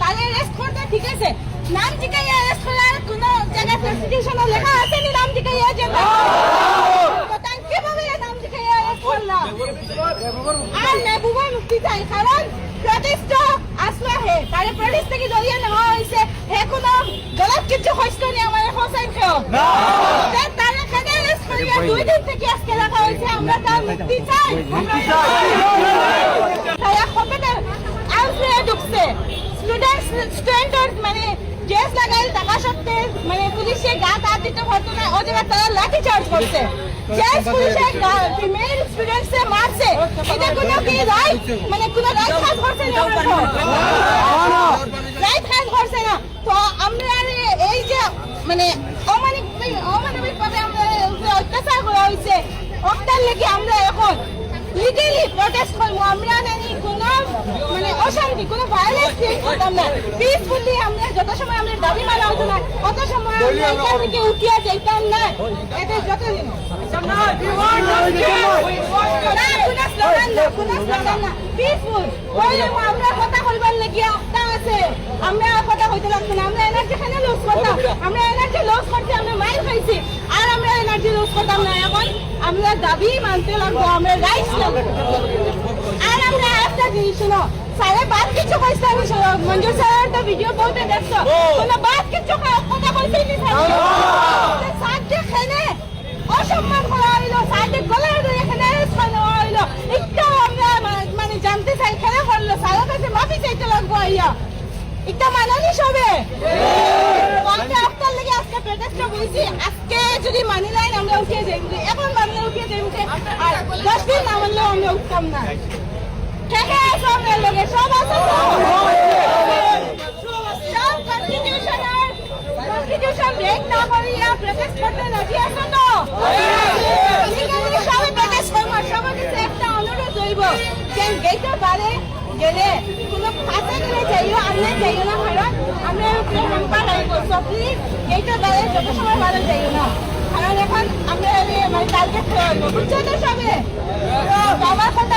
তাহলে অ্যারেস্ট করতে ঠিক আছে। নাম জিকাইয়া অ্যারেস্ট করার কোন জায়গায় কনস্টিটিউশনে লেখা আছে নি নাম জিকাইয়া করলা? আর মেহবুবা মুক্তি চাই কারণ প্রতিষ্ঠ আসলো হে। তারে প্রতিষ্ঠ থেকে জড়িয়ে নেওয়া হয়েছে হে কোনো গলত কিছু হইছিল নি আমার হোসাইন খেও তারা কেন অ্যারেস্ট করিয়া দুই দিন থেকে আজকে রাখা হয়েছে? আমরা তার মুক্তি চাই। তারা আউটলে ঢুকছে? স্টুডেন্ট স্টুডেন্ট মানে ড্রেস লাগাই টাকা সত্ত্বে মানে পুলিশে গা তা দিতে পারতো না ও জায়গায় তারা লাঠি চার্জ করছে। যে পুলিশে ফিমেল স্টুডেন্টসে মারছে। এটা কোনো কি রাইট মানে কোনো রাইট কাজ করছে না রাইট কাজ করছে না। তো আমরা এই যে মানে অমানিক অমানবিক ভাবে আমরা অত্যাচার করা হয়েছে অক্টার লেগে আমরা এখন লিগেলি প্রটেস্ট করব আমরা নানি কোনো মানে কোনো ভায়োলেন্স ক্রিয়েট করতাম না পিসফুলি আমরা যত সময় আমরা দাবি মানা হতো না কত সময় আমরা এখান থেকে উঠিয়া যাইতাম না। এদের আমরা কথা কইবার লাগিয়া আছে। আমরা কথা কইতে লাগতো না। আমরা এনার্জি খানে লুজ করতাম। আমরা এনার্জি লুজ করতে আমরা মাইল খাইছি। আর আমরা এনার্জি লুজ করতাম না। এখন আমরা দাবি মানতে লাগবো আমরা রাইটস লাগবো। আর আমরা একটা জিনিস শুনো স্যারে বাদ কইছে আমি মঞ্জুর স্যারের তো ভিডিও বলতে দেখছ। কোনো বাদ কিছু কথা কইছে নি স্যার স্যারকে অসম্মান করা হইল স্যারকে গলায় ধরে এখানে অ্যারেস্ট হইল একটাও আমরা মানে জানতে চাই খেলা করল স্যারের কাছে মাফি চাইতে লাগবো আইয়া। একটা মানানি সবে আমরা আপনার লেগে আজকে যদি মানি লাইন আমরা উঠিয়ে যাই এখন মানলে উঠিয়ে যাই আর দশ দিন না মানলেও আমরা উঠতাম না। করব বারে গেলে কোনো কাছে গেলে যাইও আনলে যাইও না কারণ আমরা উপরে হাম্পা গেটের যত সময় বারে যাইও না। কারণ এখন আমরা মানে টার্গেট হইব বুঝছ তো সবে? আমার কথা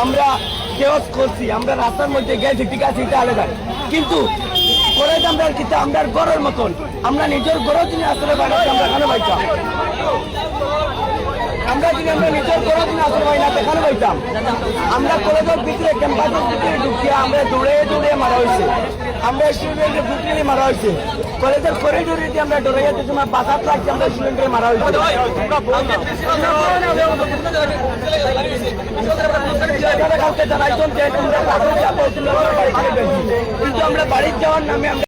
আমরা কেওস করছি আমরা রাস্তার মধ্যে গেছি ঠিক আছে এটা আলাদা কিন্তু কলেজ আমরা কিন্তু আমরা গড়ের মতন আমরা নিজের গড়ের দিনে আসলে বানাচ্ছি আমরা কেন পাইতাম আমরা যদি আমরা নিজের গড়ের দিনে আসলে পাই না দেখানো পাইতাম আমরা কলেজের ভিতরে ক্যাম্পাসের ভিতরে ঢুকিয়ে আমরা দৌড়ে দৌড়ে মারা হয়েছে আমরা স্টুডেন্টের ভিতরে মারা হয়েছে কলেজের করিডোরে দিয়ে আমরা ডরে যেতে সময় বাসাত লাগছে আমরা স্টুডেন্টের মারা হয়েছে থেকে বেশি। কিন্তু আমরা বাড়ির যাওয়ার নামে